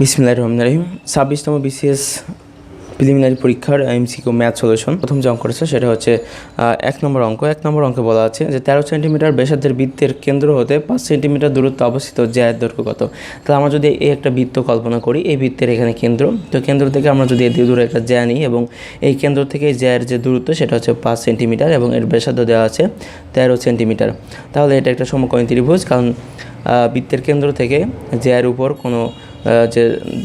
বিসমিল্লাহির রহমানির রহিম। ছাব্বিশতম বিসিএস প্রিলিমিনারি পরীক্ষার এমসিকিউ ম্যাথ সলিউশন প্রথম যে অঙ্ক রয়েছে সেটা হচ্ছে এক নম্বর অঙ্ক। এক নম্বর অঙ্কে বলা আছে যে, তেরো সেন্টিমিটার ব্যাসার্ধের বৃত্তের কেন্দ্র হতে পাঁচ সেন্টিমিটার দূরত্ব অবস্থিত জ্যায়ের দৈর্ঘ্য কত? তাহলে আমরা যদি এই একটা বৃত্ত কল্পনা করি, এই বৃত্তের এখানে কেন্দ্র, তো কেন্দ্র থেকে আমরা যদি এদিকে দূরে একটা জ্যা নিই এবং এই কেন্দ্র থেকে জ্যায়ের যে দূরত্ব, সেটা হচ্ছে পাঁচ সেন্টিমিটার এবং এর ব্যাসার্ধ দেওয়া আছে তেরো সেন্টিমিটার। তাহলে এটা একটা সমকোণী ত্রিভুজ, কারণ বৃত্তের কেন্দ্র থেকে জ্যায়ের উপর কোনো যে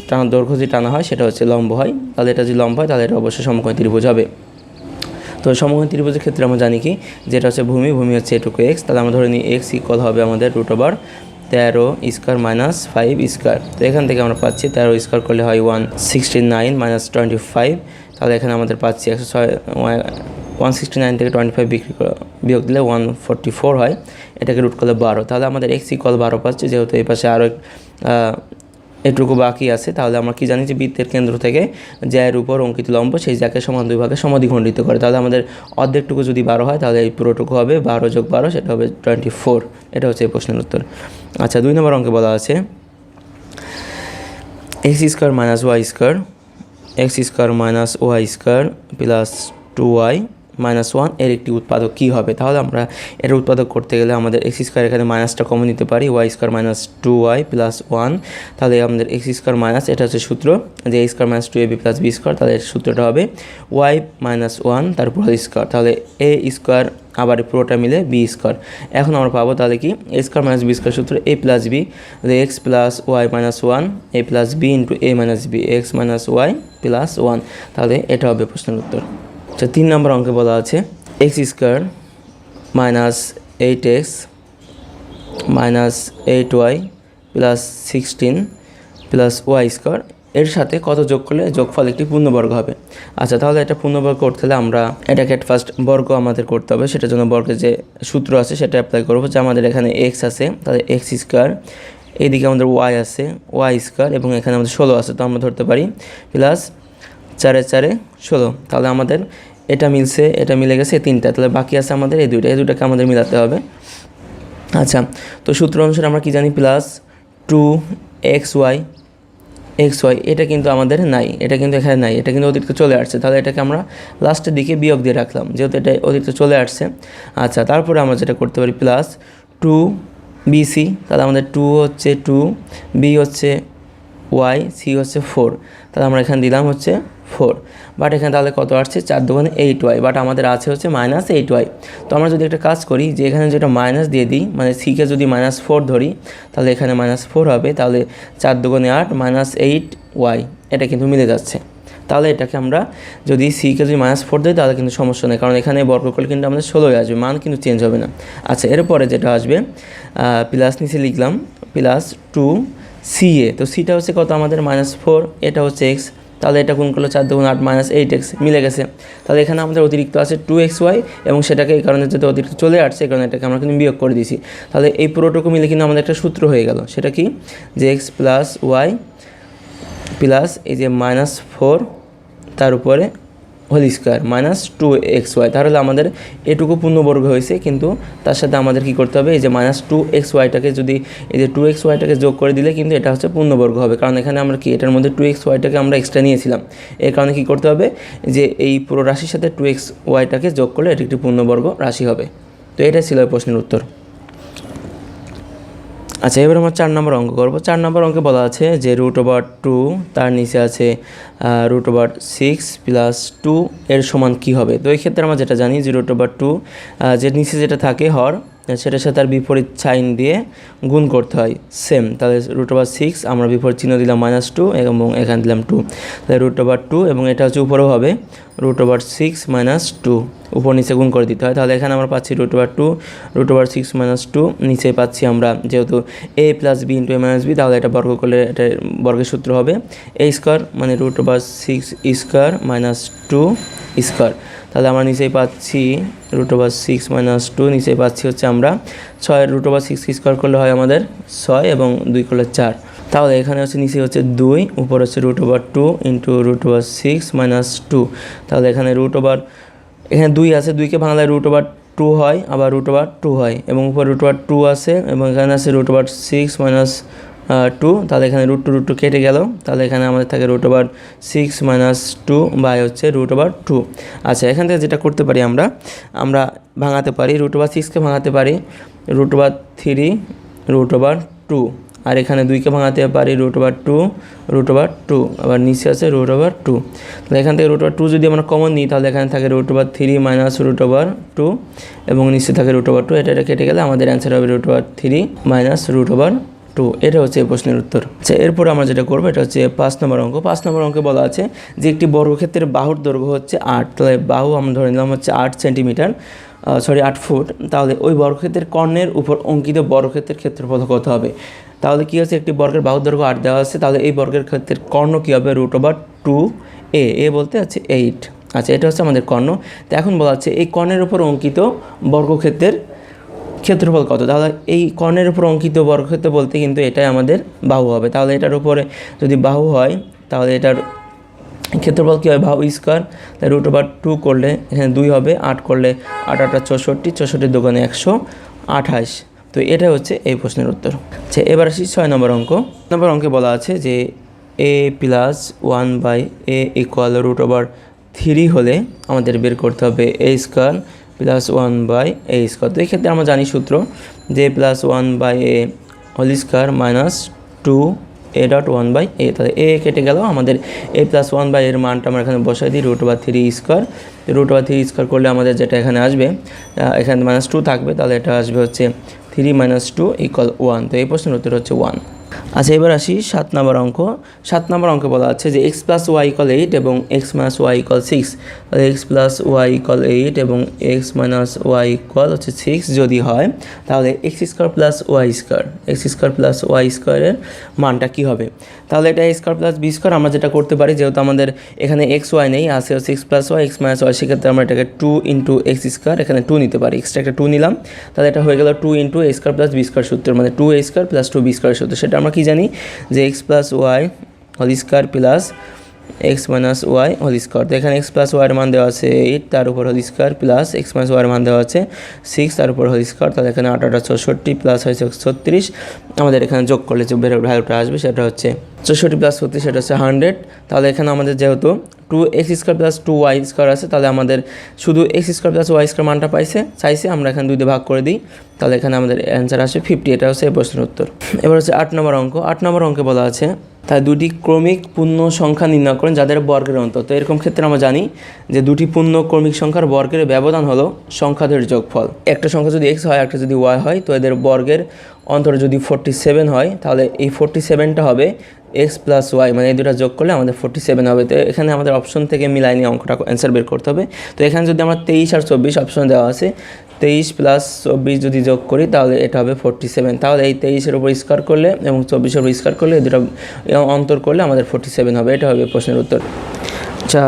টানা দৈর্ঘ্য যে টানা হয়, সেটা হচ্ছে লম্ব হয়। তাহলে এটা যদি লম্ব হয়, তাহলে এটা অবশ্যই সমকোণী ত্রিভুজ হবে। তো সমকোণী ত্রিভুজের ক্ষেত্রে আমরা জানি কি, যেটা হচ্ছে ভূমি ভূমি হচ্ছে এটুকু এক্স তাহলে আমরা ধরে নিই এক্স ইকুয়াল হবে আমাদের রুট ওভার তেরো স্কোয়ার মাইনাস ফাইভ স্কোয়ার তো এখান থেকে আমরা পাচ্ছি তেরো স্কোয়ার করলে হয় one sixty nine minus twenty five তাহলে এখানে আমাদের পাচ্ছি একশো ছয় ওয়ান সিক্সটি নাইন থেকে টোয়েন্টি ফাইভ বিক্রি করা বিয়োগ দিলে ওয়ান ফোরটি ফোর হয়। এটাকে রুট করলে বারো। তাহলে আমাদের এক্স ইকুয়াল বারো পাচ্ছি, যেহেতু এই পাশে আরও এটুকু বাকি আছে, তাহলে আমরা কি জানি যে বৃত্তের কেন্দ্র থেকে জ্যায়ের উপর অঙ্কিত লম্ব সেই জ্যাকে সমান দুই ভাগে সমাধিখণ্ডিত করে। তাহলে আমাদের অর্ধেকটুকু যদি বারো হয়, তাহলে এই পুরোটুকু হবে বারো যোগ বারো, সেটা হবে টোয়েন্টি ফোর এটা হচ্ছে এই প্রশ্নের উত্তর। আচ্ছা দুই নম্বর অঙ্কে বলা আছে x square minus y square x square minus y square plus two y minus ওয়ানের একটি উৎপাদক কী হবে? তাহলে আমরা এর উৎপাদক করতে গেলে আমাদের এক্স স্কোয়ার এখানে মাইনাসটা কমে নিতে পারি y square minus two y plus one তাহলে আমাদের এক্স স্কোয়ার মাইনাস এটা হচ্ছে সূত্র, যে a square minus two a b plus b square তাহলে এর সূত্রটা হবে ওয়াই মাইনাস ওয়ান তারপর স্কোয়ার তাহলে এ স্কোয়ার আবার পুরোটা মিলে বি স্কোয়ার এখন আমরা পাবো তাহলে কি? A square minus b square সূত্র a plus b x plus y minus one a plus b into a minus b x minus y plus one তাহলে এটা হবে প্রশ্নের উত্তর। আচ্ছা তিন নম্বর অঙ্কে বলা আছে x square minus eight x minus eight y plus sixteen plus y square এর সাথে কত যোগ করলে যোগফল একটি পূর্ণবর্গ হবে? আচ্ছা তাহলে এটা পূর্ণবর্গ করতে হলে আমরা এটাকে ফার্স্ট বর্গ আমাদের করতে হবে, সেটার জন্য বর্গের যে সূত্র আছে সেটা অ্যাপ্লাই করব, যে আমাদের এখানে এক্স আছে, তাহলে এক্স স্কোয়ার এইদিকে আমাদের ওয়াই আছে ওয়াই স্কোয়ার এবং এখানে আমাদের ষোলো আছে, তো আমরা ধরতে পারি প্লাস চারে চারে, ষোলো। তাহলে আমাদের এটা মিলছে, এটা মিলে গেছে তিনটা। তাহলে বাকি আছে আমাদের এই দুইটা। এই দুটাকে আমাদের মিলাতে হবে। আচ্ছা তো সূত্র অনুসারে আমরা কি জানি? Plus two x y x y, এটা কিন্তু আমাদের নাই। এটা কিন্তু এখানে নাই। এটা কিন্তু অতিরিক্ত চলে আসছে। তাহলে এটাকে আমরা লাস্টের দিকে বিয়োগ দিয়ে রাখলাম। যেহেতু এটা অতিরিক্ত চলে আসছে। আচ্ছা তারপরে আমরা যেটা করতে পারি, প্লাস টু বিসি, তাহলে আমাদের টু হচ্ছে টু, বি হচ্ছে ওয়াই, সি হচ্ছে ফোর। তাহলে আমরা এখানে দিলাম হচ্ছে ফোর। বাট এখানে তাহলে কত আসছে? চার দোকানে এইট ওয়াই বাট আমাদের আছে হচ্ছে মাইনাস এইট ওয়াই তো আমরা যদি একটা কাজ করি যে এখানে যেটা মাইনাস দিয়ে দিই মানে সিকে যদি মাইনাস ফোর ধরি, তাহলে এখানে মাইনাস ফোর হবে। তাহলে চার দোকানে আট মাইনাস এইট ওয়াই এটা কিন্তু মিলে যাচ্ছে। তাহলে এটাকে আমরা যদি সিকে যদি মাইনাস ফোর দিই তাহলে কিন্তু সমস্যা নেই। কারণ এখানে বর্গ করলে কিন্তু আমাদের ষোলোই আসবে। মান কিন্তু চেঞ্জ হবে না। আচ্ছা এরপরে যেটা আসবে প্লাস নিচে লিখলাম প্লাস টু সি এ তো সিটা হচ্ছে কত আমাদের? মাইনাস ফোর এটা হচ্ছে এক্স তাহলে এটা কোন করল চার দুগুণ আট মাইনাস এইট এক্স মিলে গেছে। তাহলে এখানে আমাদের অতিরিক্ত আছে টু এক্স ওয়াই এবং সেটাকে এই কারণে যেহেতু অতিরিক্ত চলে আসছে, এই কারণে এটাকে আমরা কিন্তু বিয়োগ করে দিয়েছি। তাহলে এই পুরোটুকু মিলে কিন্তু আমাদের একটা সূত্র হয়ে গেল। সেটা কি? যে এক্স প্লাস ওয়াই প্লাস এই যে মাইনাস ফোর তার উপরে whole square minus two x y. তাহলে আমাদের এটুকু পূর্ণবর্গ হয়েছে, কিন্তু তার সাথে আমাদের কি করতে হবে? এই যে মাইনাস টু এক্স ওয়াইটাকে যদি, এই যে টু এক্স ওয়াইটাকে যোগ করে দিলে কিন্তু এটা হচ্ছে পূর্ণবর্গ হবে। কারণ এখানে আমরা কি, এটার মধ্যে টু এক্স ওয়াইটাকে আমরা এক্সট্রা নিয়েছিলাম। এর কারণে কি করতে হবে? যে এই পুরো রাশির সাথে টু এক্স ওয়াইটাকে যোগ করলে এটি একটি পূর্ণবর্গ রাশি হবে। তো এটাই ছিল প্রশ্নের উত্তর। আচ্ছা এবার আমরা চার নম্বর অঙ্ক করব। চার নম্বর অঙ্কে বলা আছে যে রুট ওভার টু তার নিচে আছে root over six plus two এর সমান কী হবে? তো এই ক্ষেত্রে আমরা যেটা জানি যে রুট ওভার টু যে নিচে যেটা থাকে হর সেটার সাথে তার বিপরীত সাইন দিয়ে গুণ করতে হয়। সেম তাহলে রুট ওভার সিক্স আমরা বিপরীত চিহ্ন দিলাম মাইনাস টু এবং এখানে দিলাম টু তাহলে রুট ওভার টু এবং এটা হচ্ছে উপরেও হবে। Root over six minus two উপর নিচে গুণ করে দিতে হয়। তাহলে এখানে আমরা পাচ্ছি root over two root over six minus two নিচে পাচ্ছি আমরা যেহেতু a plus b into a minus b তাহলে এটা বর্গ করলে এটা বর্গের সূত্র হবে। এ স্কোয়ার মানে root over six square minus two square তাহলে আমরা নিচেই পাচ্ছি root over six minus two নিচেই পাচ্ছি হচ্ছে আমরা ছয়। রুট ওভার সিক্স স্কোয়ার করলে হয় আমাদের ছয় এবং দুই করলে চার। তাহলে এখানে হচ্ছে নিচে হচ্ছে দুই, উপর হচ্ছে root over two into root over six minus two তাহলে এখানে রুট ওভার এখানে দুই আছে, দুইকে ভাঙলে রুট ওভার টু হয়, আবার রুট ওভার টু হয় এবং উপর রুট ওভার টু আছে এবং এখানে আছে root over six minus two তাহলে এখানে রুট টু রুট টু কেটে গেল তাহলে এখানে আমাদের থাকে root over six minus two by হচ্ছে রুট ওভার টু আচ্ছা এখান থেকে যেটা করতে পারি আমরা আমরা ভাঙাতে পারি রুট ওভার সিক্সকে ভাঙাতে পারি root over three root over two আর এখানে দুইকে ভাঙাতে পারি root over two root over two আবার নিচে আছে রুট ওভার টু তাহলে এখান থেকে রুট ওভার টু যদি আমরা কমন নিই তাহলে এখানে থাকে root over three minus root over two এবং নিচে থাকে রুট ওভার টু এটা এটা কেটে গেলে আমাদের অ্যান্সার হবে root over three minus root over two, এটা হচ্ছে এই প্রশ্নের উত্তর। আচ্ছা এরপর আমরা যেটা করব, এটা হচ্ছে পাঁচ নম্বর অঙ্ক। পাঁচ নম্বর অঙ্কে বলা আছে যে একটি বর্গক্ষেত্রের বাহুর দৈর্ঘ্য হচ্ছে আট। তাহলে বাহু আমরা ধরে নিলাম হচ্ছে আট সেন্টিমিটার সরি আট ফুট। তাহলে ওই বর্গক্ষেত্রের কর্ণের উপর অঙ্কিত বর্গক্ষেত্রের ক্ষেত্রফল কত হবে? তাহলে কী হচ্ছে, একটি বর্গের বাহুর দৈর্ঘ্য আট দেওয়া আছে, তাহলে এই বর্গের ক্ষেত্রের কর্ণ কী হবে? Root over two a a বলতে হচ্ছে এইট আচ্ছা এটা হচ্ছে আমাদের কর্ণ। তো এখন বলা হচ্ছে এই কর্ণের উপর অঙ্কিত বর্গক্ষেত্রের ক্ষেত্রফল কত? তাহলে এই কর্ণের উপর অঙ্কিত বর্গক্ষেত্র বলতে কিন্তু এটাই আমাদের বাহু হবে। তাহলে এটার উপরে যদি বাহু হয়, তাহলে এটার ক্ষেত্রফল কী হয়? বাহু স্কোয়ার তাই রুট ওভার টু করলে এখানে দুই হবে, আট করলে আট, আটটা চৌষট্টি চৌষট্টির দোকানে একশো আঠাশ। তো এটা হচ্ছে এই প্রশ্নের উত্তর। আচ্ছা এবার আসি ছয় নম্বর অঙ্ক। নম্বর অঙ্কে বলা আছে যে a plus one by a equal root over three হলে আমাদের বের করতে হবে a square plus one by a square তো এক্ষেত্রে আমরা জানি সূত্র যে plus one by a whole square minus two a dot one by a তাহলে এ কেটে গেল। আমাদের এ প্লাস ওয়ান বাই এর মানটা আমরা এখানে বসাই দিই root over three square root over three square করলে আমাদের যেটা এখানে আসবে এখানে মাইনাস টু থাকবে। তাহলে এটা আসবে হচ্ছে three minus two equal one তো এই প্রশ্নের উত্তর হচ্ছে ওয়ান আচ্ছা এবার আসি সাত নম্বর অঙ্ক। সাত নম্বর অঙ্কে বলা আছে যে x plus y equal eight এবং x minus y equal six তাহলে x plus y equal eight এবং এক্স মাইনাস ওয়াই ইকল হচ্ছে সিক্স যদি হয়, তাহলে x square plus y square x square plus y স্কোয়ারের মানটা কী হবে? তাহলে এটা স্কোয়ার প্লাস বি স্কোয়ার আমরা যেটা করতে পারি, যেহেতু আমাদের এখানে এক্স ওয়াই নেই আছে x plus y x minus y সেক্ষেত্রে আমরা এটাকে টু ইন্টু এক্স স্কোয়ার এখানে টু নিতে পারি। এক্সট্রা একটা টু নিলাম, তাহলে এটা হয়ে গেল two into a square plus b square সূত্র মানে two a square plus two b square সূত্র, সেটা আমরা কি জানি? যে x plus y whole square plus x minus y whole square তো এখানে এক্স প্লাস ওয়াইয়ের মান দেওয়া আছে এইট তার উপর whole square plus x minus ওয়াইয়ের মান দেওয়া আছে সিক্স তার উপর হোল স্কোয়ার তাহলে এখানে আট চৌষট্টি প্লাস হয়েছে ছত্রিশ। আমাদের এখানে যোগ করলে যে বের ভ্যালুটা আসবে সেটা হচ্ছে চৌষট্টি প্লাস ছত্রিশ, সেটা হচ্ছে হান্ড্রেড তাহলে এখানে আমাদের যেহেতু two x square plus two y square আছে, তাহলে আমাদের শুধু x square plus y square মানটা পাইছে, চাইছে, আমরা এখানে দুই দিয়ে ভাগ করে দিই। তাহলে এখানে আমাদের অ্যান্সার আসে ফিফটি এটা হচ্ছে এই প্রশ্নের উত্তর। এবার হচ্ছে আট নম্বর অঙ্ক। আট নম্বর অঙ্কে বলা আছে তাই দুটি ক্রমিক পূর্ণ সংখ্যা নির্ণয় করেন যাদের বর্গের অন্তর তো এরকম ক্ষেত্রে আমরা জানি যে দুটি পূর্ণ ক্রমিক সংখ্যার বর্গের ব্যবধান হলো সংখ্যাদের যোগফল। একটা সংখ্যা যদি এক্স হয়, একটা যদি ওয়াই হয়, তো এদের বর্গের অন্তর যদি ফোরটি সেভেন হয়, তাহলে এই ফোরটি সেভেনটা হবে এক্স প্লাস ওয়াই মানে এই দুটো যোগ করলে আমাদের ফোরটি সেভেন হবে। তো এখানে আমাদের অপশন থেকে মিলাই নিয়ে অঙ্কটা অ্যান্সার বের করতে হবে। তো এখানে যদি আমরা তেইশ আর চব্বিশ অপশন দেওয়া আছে তেইশ প্লাস চব্বিশ যদি যোগ করি, তাহলে এটা হবে ফোরটি সেভেন তাহলে এই তেইশের উপর স্কোয়ার করলে এবং চব্বিশের উপর স্কোয়ার করলে দুটো অন্তর করলে আমাদের ফোরটি সেভেন হবে। এটা হবে প্রশ্নের উত্তর। আচ্ছা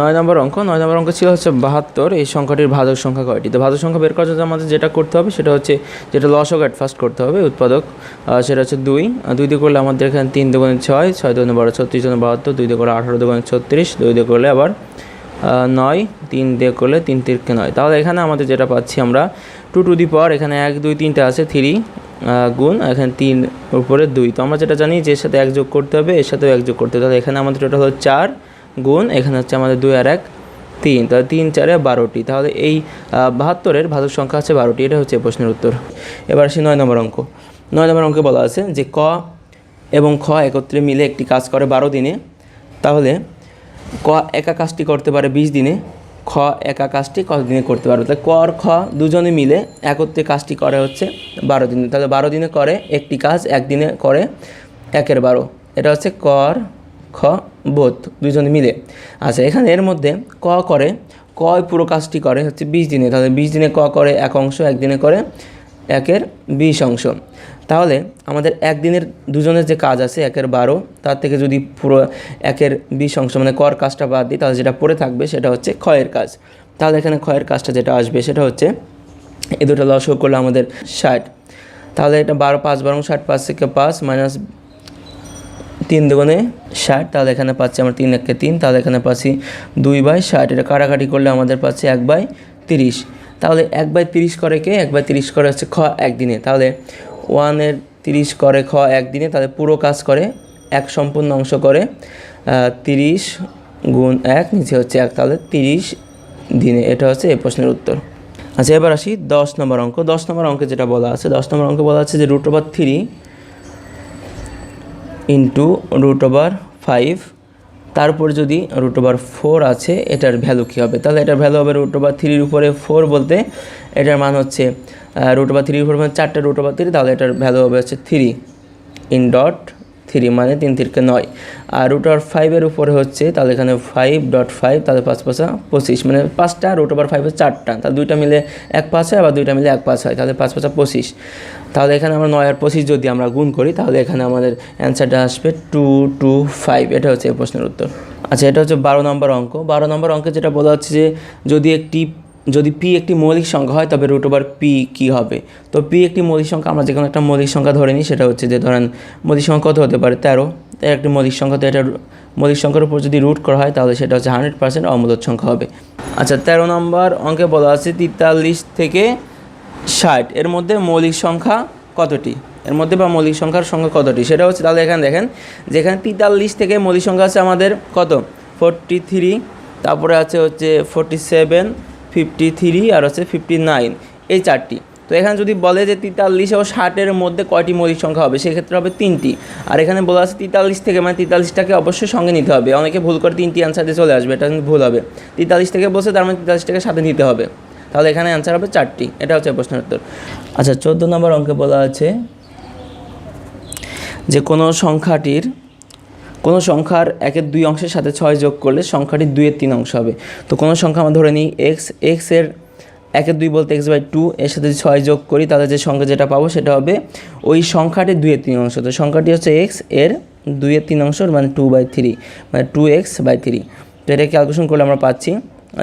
নয় নম্বর অঙ্ক। নয় নম্বর অঙ্ক ছিল হচ্ছে বাহাত্তর। এই সংখ্যাটির ভাজক সংখ্যা কয়টি? তো ভাজক সংখ্যা বের করার জন্য আমাদের যেটা করতে হবে, সেটা হচ্ছে, যেটা লসক অ্যাট ফার্স্ট করতে হবে, উৎপাদক। সেটা হচ্ছে দুই। দুই দিয়ে করলে আমাদের এখানে তিন দোকানে ছয় ছয় দোকানে বারো, ছত্রিশ দোকানে বাহাত্তর, দুই দিয়ে করলে আঠারো দোকানে ছত্রিশ, দুই দিয়ে করলে আবার নয়, তিন দিয়ে করলে তিন তিরকে নয়। তাহলে এখানে আমাদের যেটা পাচ্ছি আমরা টু টু দি পাওয়ার এখানে এক, দুই, তিনটে আছে থ্রি গুণ, এখানে তিন, উপরে দুই। তো আমরা যেটা জানি যে এর সাথে এক যোগ করতে হবে, এর সাথেও এক যোগ করতে হবে। তাহলে এখানে আমাদের টোটাল হলো চার গুণ, এখানে হচ্ছে আমাদের দুই আর এক, তিন। তাহলে তিন, চারে বারোটি। তাহলে এই বাহাত্তরের ভাজক সংখ্যা আছে বারোটি, এটা হচ্ছে প্রশ্নের উত্তর। এবার আসি নয় নম্বর অঙ্ক। নয় নম্বর অঙ্কে বলা আছে যে ক এবং খ একত্রে মিলে একটি কাজ করে বারো দিনে। তাহলে ক একা কাজটি করতে পারে বিশ দিনে, খ একা কাজটি কত দিনে করতে পারবে? তাহলে ক আর খ দুজনে মিলে একত্রে কাজটি করে হচ্ছে বারো দিনে। তাহলে বারো দিনে করে একটি কাজ একদিনে করে একের বারো। এটা হচ্ছে ক আর খ বোধ, দুজনে মিলে। আচ্ছা এখানে এর মধ্যে ক করে, ক পুরো কাজটি করে হচ্ছে বিশ দিনে। তাহলে বিশ দিনে ক করে এক অংশ একদিনে করে একের বিশ অংশ। তাহলে আমাদের একদিনের দুজনের যে কাজ আছে, একের বারো, তার থেকে যদি পুরো একের বিশ অংশ মানে কর কাজটা বাদ দিই, তাহলে যেটা পড়ে থাকবে সেটা হচ্ছে ক্ষয়ের কাজ। তাহলে এখানে ক্ষয়ের কাজটা যেটা আসবে সেটা হচ্ছে এই দুটো লসক করলে আমাদের ষাট। তাহলে এটা বারো পাঁচ বারো ষাট পাঁচ থেকে পাঁচ মাইনাস তিন দুগুণে ষাট, তাহলে এখানে পাচ্ছি আমরা তিন একে তিন, তাহলে এখানে পাচ্ছি দুই বাই ষাট। এটা কাটাকাটি করলে আমাদের পাচ্ছি এক বাই তিরিশ। তাহলে এক বাই তিরিশ করে কে? এক বাই তিরিশ করে হচ্ছে খ একদিনে। তাহলে ওয়ানের তিরিশ করে খ একদিনে তাদের পুরো কাজ করে, এক সম্পূর্ণ অংশ করে তিরিশ গুণ এক, নিচে হচ্ছে এক, তাহলে তিরিশ দিনে। এটা হচ্ছে এই প্রশ্নের উত্তর। আচ্ছা এবার আসি দশ নম্বর অঙ্ক। দশ নম্বর অঙ্কে যেটা বলা আছে, দশ নম্বর অঙ্কে বলা আছে যে root over three into root over five তারপর যদি রুট ওভার ফোর আছে, এটার ভ্যালু কী হবে? তাহলে এটার ভ্যালু হবে রুট ওভার থ্রির উপরে ফোর বলতে এটার মান হচ্ছে রুট ওভার থ্রির উপরে মানে চারটে রুট ওভার থ্রি তাহলে এটার ভ্যালু হবে হচ্ছে থ্রি ইন ডট থ্রি মানে তিন তিরকে নয়। আর রুট ওভার ফাইভের উপরে হচ্ছে, তাহলে এখানে ফাইভ ডট ফাইভ তাহলে পাঁচ পাঁচা পঁচিশ। মানে পাঁচটা রুট ওভার ফাইভের চারটা। তাহলে দুইটা মিলে এক পাঁচ হয়, আবার দুইটা মিলে এক পাঁচ হয়, তাহলে পাঁচ পাঁচা পঁচিশ। তাহলে এখানে আমরা নয় আর পঁচিশ যদি আমরা গুণ করি, তাহলে এখানে আমাদের অ্যান্সারটা আসবে টু টু ফাইভ এটা হচ্ছে এই প্রশ্নের উত্তর। আচ্ছা এটা হচ্ছে বারো নম্বর অঙ্ক। বারো নম্বর অঙ্কে যেটা বলা হচ্ছে যে, যদি একটি যদি পি একটি মৌলিক সংখ্যা হয়, তবে রুট ওভার পি কী হবে? তো পি একটি মৌলিক সংখ্যা, আমরা যে কোনো একটা মৌলিক সংখ্যা ধরে নিই, সেটা হচ্ছে যে ধরেন মৌলিক সংখ্যা কত হতে পারে? তেরো। একটি মৌলিক সংখ্যা, তো এটা মৌলিক সংখ্যার উপর যদি রুট করা হয়, তাহলে সেটা হচ্ছে হান্ড্রেড পার্সেন্ট অমূলক সংখ্যা হবে। আচ্ছা তেরো নম্বর অঙ্কে বলা আছে তেতাল্লিশ থেকে ষাট। এর মধ্যে মৌলিক সংখ্যা কতটি? এর মধ্যে বা মৌলিক সংখ্যার সংখ্যা কতটি? সেটা হচ্ছে, তাহলে এখানে দেখেন, যেখানে তেতাল্লিশ থেকে মৌলিক সংখ্যা আছে আমাদের কত? ফোরটি থ্রি তারপরে আছে হচ্ছে ফোরটি সেভেন ফিফটি থ্রি আর হচ্ছে ফিফটি নাইন এই চারটি। তো এখানে যদি বলে যে তেতাল্লিশ ও ষাটের মধ্যে কয়টি মৌলিক সংখ্যা হবে, সেক্ষেত্রে হবে তিনটি। আর এখানে বলা আছে তেতাল্লিশ থেকে মানে তেতাল্লিশটাকে অবশ্যই সঙ্গে নিতে হবে। অনেকে ভুল করে তিনটি অ্যান্সার দিয়ে চলে আসবে, এটা কিন্তু ভুল হবে। তেতাল্লিশ থেকে বসে তার মানে তেতাল্লিশটাকে সাথে নিতে হবে। তাহলে এখানে অ্যান্সার হবে চারটি। এটা হচ্ছে প্রশ্নের উত্তর। আচ্ছা চোদ্দ নম্বর অঙ্কে বলা আছে যে কোনো সংখ্যাটির কোনো সংখ্যার একের দুই অংশের সাথে ছয় যোগ করলে সংখ্যাটির দুইয়ের তিন অংশ হবে। তো কোনো সংখ্যা আমরা ধরে নিই এক্স এক্সের একের দুই বলতে এক্স বাই টু এর সাথে ছয় যোগ করি, তাহলে যে সংখ্যা যেটা পাবো সেটা হবে ওই সংখ্যাটির দুইয়ের তিন অংশ। তো সংখ্যাটি হচ্ছে এক্সের দুইয়ের তিন অংশ মানে টু বাই থ্রি মানে টু এক্স বাই থ্রি তো এটা ক্যালকুলেশন করলে আমরা পাচ্ছি,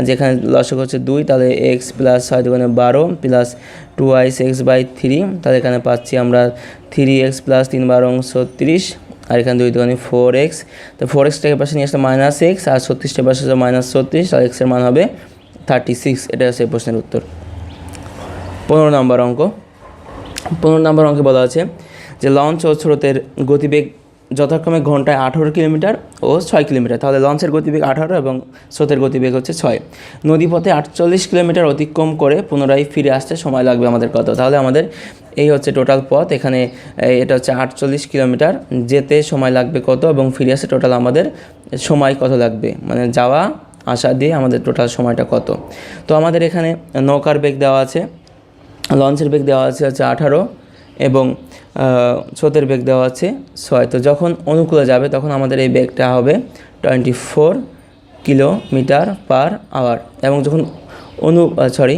যেখানে লসক হচ্ছে দুই, তাহলে এক্স প্লাস ছয় দোকানে বারো প্লাস টু আইস এক্স বাই থ্রি তাহলে এখানে পাচ্ছি আমরা থ্রি এক্স প্লাস তিন বারো অংশ ছত্রিশ আর এখানে দুই দোকানে ফোর এক্স তো ফোর এক্সটাকে পাশে নিয়ে আসলে মাইনাস এক্স আর ছত্রিশটা পাশে মাইনাস ছত্রিশ, আর এক্সের মান হবে থার্টি সিক্স এটা হচ্ছে প্রশ্নের উত্তর। পনেরো নম্বর অঙ্ক। পনেরো নম্বর অঙ্কে বলা আছে যে লঞ্চ ও স্রোতের গতিবেগ যথাক্রমে ঘন্টায় আঠারো কিলোমিটার ও ছয় কিলোমিটার। তাহলে লঞ্চের গতিবেগ আঠারো এবং স্রোতের গতিবেগ হচ্ছে ছয়। নদীপথে আটচল্লিশ কিলোমিটার অতিক্রম করে পুনরায় ফিরে আসতে সময় লাগবে আমাদের কত? তাহলে আমাদের এই হচ্ছে টোটাল পথ। এখানে এটা হচ্ছে আটচল্লিশ কিলোমিটার। যেতে সময় লাগবে কত এবং ফিরে আসতে টোটাল আমাদের সময় কত লাগবে? মানে যাওয়া, আসা দিয়ে আমাদের টোটাল সময়টা কত? তো আমাদের এখানে নৌকার বেগ দেওয়া আছে, লঞ্চের বেগ দেওয়া আছে হচ্ছে আঠারো। এবং স্রোতের বেগ দেওয়া আছে ছয়। তো যখন অনুকূলে যাবে, তখন আমাদের এই বেগটা হবে twenty four kilometre per hour. এবং যখন অনু সরি,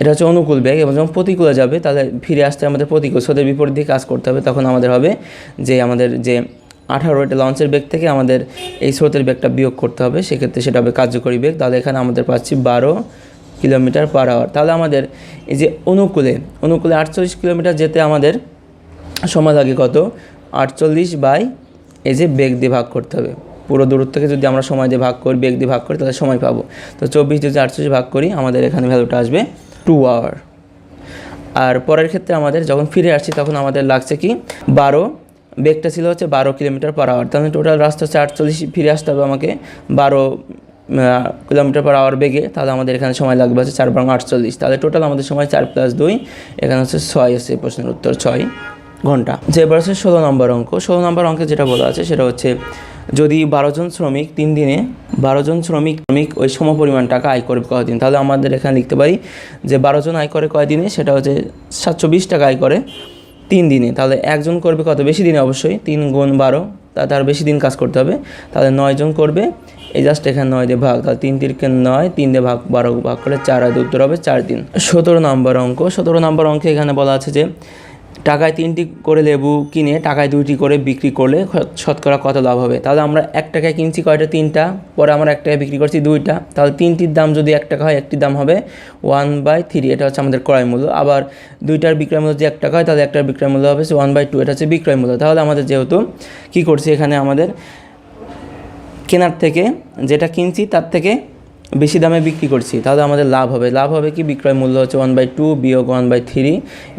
এটা হচ্ছে অনুকূল বেগ এবং যখন প্রতিকূলে যাবে, তাহলে ফিরে আসতে আমাদের প্রতিকূল, স্রোতের বিপরীত দিকে কাজ করতে হবে। তখন আমাদের হবে যে, আমাদের যে আঠারো এটা লঞ্চের বেগ থেকে আমাদের এই স্রোতের বেগটা বিয়োগ করতে হবে। সেক্ষেত্রে সেটা হবে কার্যকরী বেগ। তাহলে এখানে আমাদের পাচ্ছি বারো কিলোমিটার পার আওয়ার তাহলে আমাদের এই যে অনুকূলে অনুকূলে আটচল্লিশ কিলোমিটার যেতে আমাদের সময় লাগে কত? আটচল্লিশ বাই এই যে বেগ দিয়ে ভাগ করতে হবে। পুরো দূরত্বকে যদি আমরা সময় দিয়ে ভাগ করি, বেগ দিয়ে ভাগ করি, তাহলে সময় পাবো। তো চব্বিশ যদি আটচল্লিশ ভাগ করি, আমাদের এখানে ভ্যালুটা আসবে টু আওয়ার আর পরের ক্ষেত্রে আমাদের যখন ফিরে আসছি, তখন আমাদের লাগছে কি? বারো। বেগটা ছিল হচ্ছে বারো কিলোমিটার পার আওয়ার তাহলে টোটাল রাস্তা হচ্ছে আটচল্লিশ, ফিরে আসতে হবে আমাকে বারো কিলোমিটার পার আওয়ার বেগে, তাহলে আমাদের এখানে সময় লাগবে হচ্ছে চার বারো আটচল্লিশ। তাহলে টোটাল আমাদের সময় চার প্লাস দুই, এখানে হচ্ছে ছয় আছে প্রশ্নের উত্তর, ছয় ঘণ্টা। যে এবার হচ্ছে ষোলো নম্বর অঙ্ক। ষোলো নম্বর অঙ্কে যেটা বলা আছে, সেটা হচ্ছে যদি বারো জন শ্রমিক তিন দিনে বারো জন শ্রমিক শ্রমিক ওই সম পরিমাণ টাকা আয় করবে কয়দিন? তাহলে আমাদের এখানে লিখতে পারি যে বারো জন আয় করে কয়দিনে? সেটা হচ্ছে সাতশো বিশ টাকা আয় করে তিন দিনে। তাহলে একজন করবে কত? বেশি দিনে অবশ্যই, তিন গুণ বারো তার বেশি দিন কাজ করতে হবে। তাহলে নয় জন করবে। এই জাস্ট এখানে নয় দিয়ে ভাগ। তাহলে তিন তিরকে নয়, তিন দিয়ে ভাগ বারো, ভাগ করে চার আয় উত্তর হবে চার দিন সতেরো নম্বর অঙ্ক। সতেরো নম্বর অঙ্কে এখানে বলা আছে যে টাকায় তিনটি করে লেবু কিনে, টাকায় দুইটি করে বিক্রি করলে শতকরা কত লাভ হবে? তাহলে আমরা এক টাকায় কিনছি কয়টা? তিনটা। পরে আমরা এক টাকায় বিক্রি করছি দুইটা। তাহলে তিনটির দাম যদি এক টাকা হয়, একটির দাম হবে ওয়ান বাই থ্রি এটা হচ্ছে আমাদের ক্রয় মূল্য। আবার দুইটার বিক্রয় মূল্য যদি এক টাকা হয়, তাহলে একটার বিক্রয় মূল্য হবে ওয়ান বাই টু এটা হচ্ছে বিক্রয় মূল্য। তাহলে আমাদের যেহেতু কী করছি এখানে আমাদের, কেনার থেকে যেটা কিনছি, তার থেকে বেশি দামে বিক্রি করছি, তাহলে আমাদের লাভ হবে। লাভ হবে কি? বিক্রয় মূল্য হচ্ছে ওয়ান বাই টু বিয়োগ ওয়ান বাই থ্রি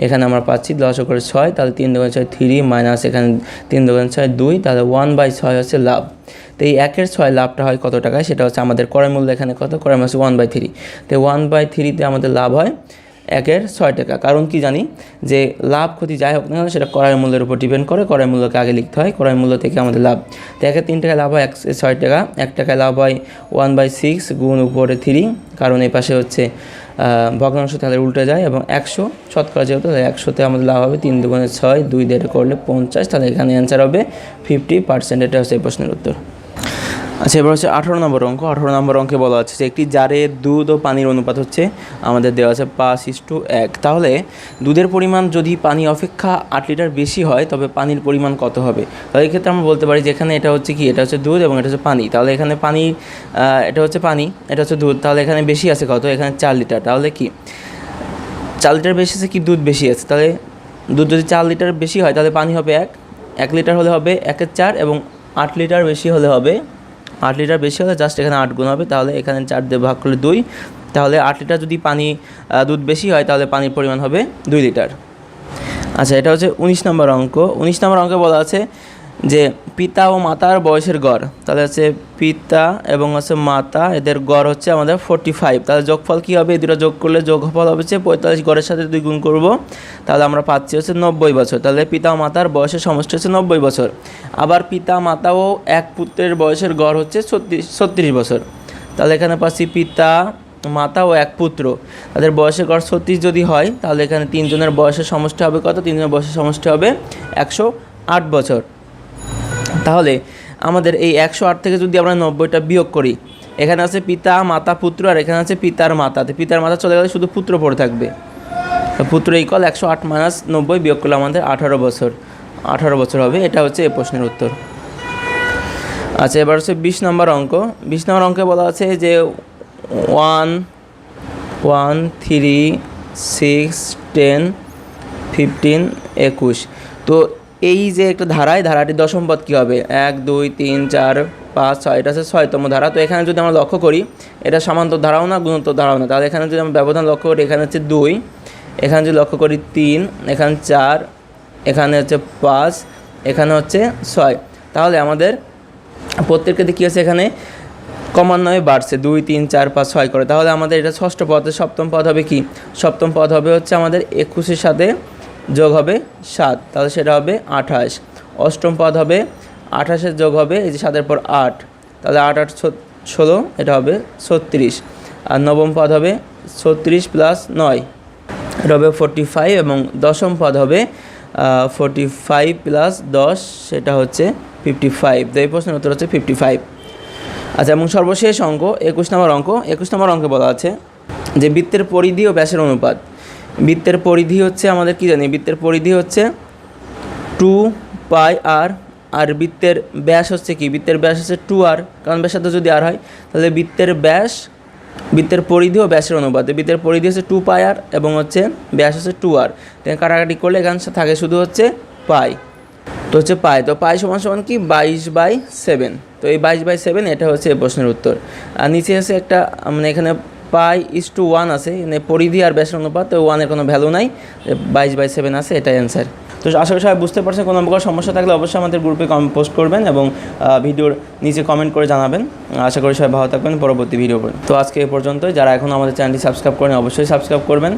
এখানে আমরা পাচ্ছি দশ করে ছয়, তাহলে তিন দোকান ছয় থ্রি মাইনাস এখানে তিন দোকান ছয় দুই, তাহলে ওয়ান বাই ছয় হচ্ছে লাভ। তো এই একের ছয় লাভটা হয় কত টাকায়? সেটা হচ্ছে আমাদের ক্রয় মূল্য এখানে কত? ক্রয় হচ্ছে ওয়ান বাই থ্রি তো ওয়ান বাই থ্রিতে আমাদের লাভ হয় একের ছয় টাকা। কারণ কি জানি? যে লাভ ক্ষতি যাই হোক না কেন, সেটা ক্রয় মূল্যের উপর ডিপেন্ড করে, ক্রয় মূল্যকে আগে লিখতে হয়, ক্রয় মূল্য থেকে আমাদের লাভ। তো একের তিন টাকায় লাভ হয়, এক ছয় টাকা, এক টাকায় লাভ হয় ওয়ান বাই সিক্স গুণ উপরে থ্রি কারণ এই পাশে হচ্ছে ভগ্নাংশ তাহলে উল্টে যায়, এবং একশো, শতকরা যেহেতু, তাহলে একশোতে আমাদের লাভ হবে তিন দুগুণে ছয়, দুই দেড় করলে পঞ্চাশ, তাহলে এখানে অ্যান্সার হবে ফিফটি পার্সেন্ট এটা হচ্ছে এই প্রশ্নের উত্তর। আচ্ছা এবার হচ্ছে আঠারো নম্বর অঙ্ক। আঠারো নম্বর অঙ্কে বলা হচ্ছে যে একটি জারে দুধ ও পানির অনুপাত হচ্ছে, আমাদের দেওয়া আছে পাঁচ ইস টু এক। তাহলে দুধের পরিমাণ যদি পানি অপেক্ষা আট লিটার বেশি হয়, তবে পানির পরিমাণ কত হবে? তাহলে এক্ষেত্রে আমরা বলতে পারি যে এখানে এটা হচ্ছে কি? এটা হচ্ছে দুধ এবং এটা হচ্ছে পানি। তাহলে এখানে পানি এটা হচ্ছে পানি, এটা হচ্ছে দুধ। তাহলে এখানে বেশি আছে কত? এখানে চার লিটার। তাহলে কি? চার লিটার বেশি আছে কি? দুধ বেশি আছে। তাহলে দুধ যদি চার লিটার বেশি হয়, তাহলে পানি হবে এক। এক লিটার হলে হবে একের চার এবং আট লিটার বেশি হলে হবে আট লিটার বেশি হলে জাস্ট এখানে আট গুণ হবে, তাহলে এখানে চার দিয়ে ভাগ করলে দুই, তাহলে আট লিটার যদি পানি দুধ বেশি হয়, তাহলে পানির পরিমাণ হবে দুই লিটার। আচ্ছা এটা হচ্ছে উনিশ নম্বর অঙ্ক। উনিশ নম্বর অঙ্কে বলা আছে যে পিতা ও মাতার বয়সের গড়। তাহলে হচ্ছে পিতা এবং হচ্ছে মাতা, এদের গড় হচ্ছে আমাদের ফোরটি ফাইভ তাহলে যোগফল কী হবে? এই দুটো যোগ করলে যোগফল হবে হচ্ছে পঁয়তাল্লিশ গড়ের সাথে দুই গুণ করব। তাহলে আমরা পাচ্ছি হচ্ছে নব্বই বছর। তাহলে পিতা ও মাতার বয়সের সমষ্টি হচ্ছে নব্বই বছর। আবার পিতা, মাতা ও এক পুত্রের বয়সের গড় হচ্ছে ছত্রিশ ছত্রিশ বছর। তাহলে এখানে পাচ্ছি পিতা, মাতা ও এক পুত্র। তাদের বয়সের গড় ছত্রিশ যদি হয়, তাহলে এখানে তিনজনের বয়সের সমষ্টি হবে কত? তিনজনের বয়সের সমষ্টি হবে একশো আট বছর। তাহলে আমাদের এই একশো আট থেকে যদি আমরা নব্বইটা বিয়োগ করি, এখানে আছে পিতা, মাতা, পুত্র, আর এখানে আছে পিতার মাতা। পিতার মাতা চলে গেলে শুধু পুত্র পড়ে থাকবে। পুত্র ইকল একশো আট মাইনাস নব্বই বিয়োগ করলে আমাদের আঠারো বছর। আঠারো বছর হবে, এটা হচ্ছে এ প্রশ্নের উত্তর। আচ্ছা এবার হচ্ছে বিশ নম্বর অঙ্ক। বিশ নম্বর অঙ্কে বলা আছে যে one one three six ten fifteen একুশ। তো এই যে একটা ধারায় ধারাটি দশম পদ কী হবে? এক, দুই, তিন, চার, পাঁচ, ছয়, এটা হচ্ছে ছয়তম ধারা। তো এখানে যদি আমরা লক্ষ্য করি, এটা সমান্তর ধারাও না, গুণোত্তর ধারাও না। তাহলে এখানে যদি আমরা ব্যবধান লক্ষ্য করি, এখানে হচ্ছে দুই, এখানে যদি লক্ষ্য করি তিন, এখানে চার, এখানে হচ্ছে পাঁচ, এখানে হচ্ছে ছয়। তাহলে আমাদের প্রত্যেককে কী আছে এখানে? ক্রমান্বয়ে বাড়ছে। দুই, তিন, চার, পাঁচ, ছয় করে। তাহলে আমাদের এটা ষষ্ঠ পদে সপ্তম পদ হবে কি? সপ্তম পদ হবে হচ্ছে আমাদের একুশের সাথে যোগ হবে সাত, তাহলে সেটা হবে আঠাশ। অষ্টম পদ হবে আঠাশের যোগ হবে এই যে সাতের পর আট, তাহলে আট আট ষোলো, এটা হবে ছত্রিশ। আর নবম পদ হবে ছত্রিশ প্লাস নয়, এটা হবে ফোরটি ফাইভ এবং দশম পদ হবে ফোরটি ফাইভ প্লাস দশ, সেটা হচ্ছে ফিফটি ফাইভ তো এই প্রশ্নের উত্তর হচ্ছে ফিফটি ফাইভ আচ্ছা এবং সর্বশেষ অঙ্ক, একুশ নম্বর অঙ্ক, একুশ নম্বর অঙ্কে বলা আছে যে বৃত্তের পরিধি ও ব্যাসের অনুপাত। বৃত্তের পরিধি হচ্ছে আমাদের কি জানি? বৃত্তের পরিধি হচ্ছে টু পাই আর আর বৃত্তের ব্যাস হচ্ছে কি? বৃত্তের ব্যাস হচ্ছে টু আর কারণ ব্যাসার্ধ যদি আর হয়, তাহলে বৃত্তের ব্যাস, বৃত্তের পরিধি ও ব্যাসের অনুপাত। বৃত্তের পরিধি হচ্ছে টু পাই আর এবং হচ্ছে ব্যাস হচ্ছে টু আর কাটাকাটি করলে এখানে থাকে শুধু হচ্ছে পাই তো হচ্ছে পাই তো পাই সমান সমান কি? বাইশ বাই সেভেন তো এই বাইশ বাই সেভেন এটা হচ্ছে প্রশ্নের উত্তর। আর নিচে আছে একটা মানে এখানে পাই ইস টু ওয়ান আছে। মানে পরিধি আর ব্যাসের অনুপাত, তো ওয়ানের কোনো ভ্যালু নাই। বাইশ বাই সেভেন আছে, এটাই অ্যান্সার তো আশা করি সবাই বুঝতে পারছেন, কোনো প্রকার সমস্যা থাকলে অবশ্যই আমাদের গ্রুপে কম পোস্ট করবেন এবং ভিডিওর নিচে কমেন্ট করে জানাবেন। আশা করি সবাই ভালো থাকবেন, পরবর্তী ভিডিও তো। আজকে এ পর্যন্ত যারা এখন আমাদের চ্যানেলটি সাবস্ক্রাইব করেন, অবশ্যই সাবস্ক্রাইব করবেন।